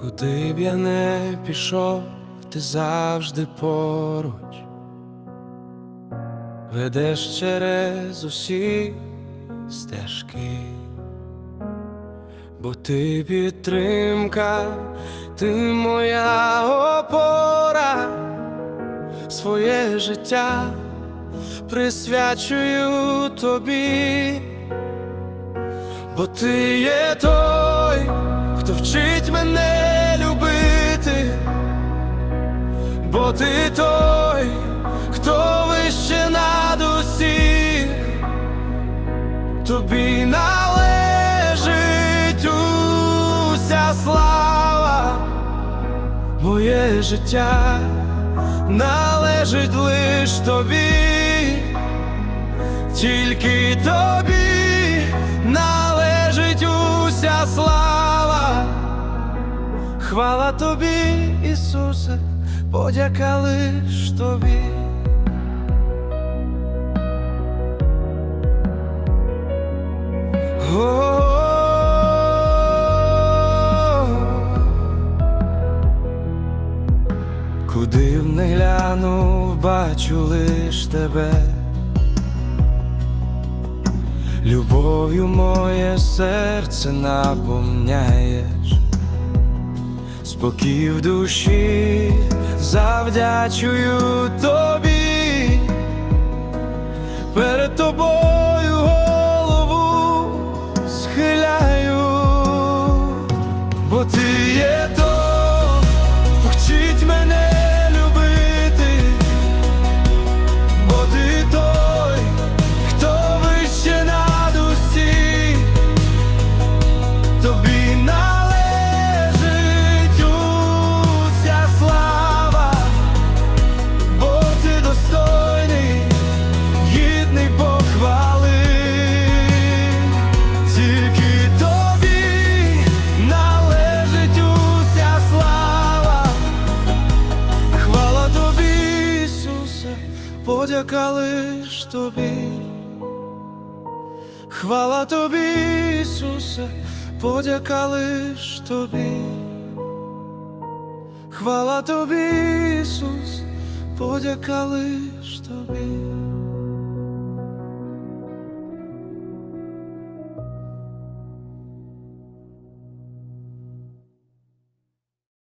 Куди б я не пішов, ти завжди поруч, ведеш через усі стежки, бо ти підтримка, ти моя опора, своє життя присвячую тобі, бо ти є той, хто вчить мене любити, бо ти той, хто вище над усіх, тобі належить уся слава, моє життя належить лиш тобі, тільки тобі належить уся слава, хвала тобі, Ісусе, подяка лиш тобі. О, Куди б не глянув, бачу лиш тебе. Любов'ю моє серце наповняєш, спокій в душі завдячую тобі, перед тобою голову схиляю, бо ти є то, подяка лиш тобі. Хвала тобі, Ісусе, подяка лиш тобі. Хвала тобі, Ісус, подяка лиш тобі.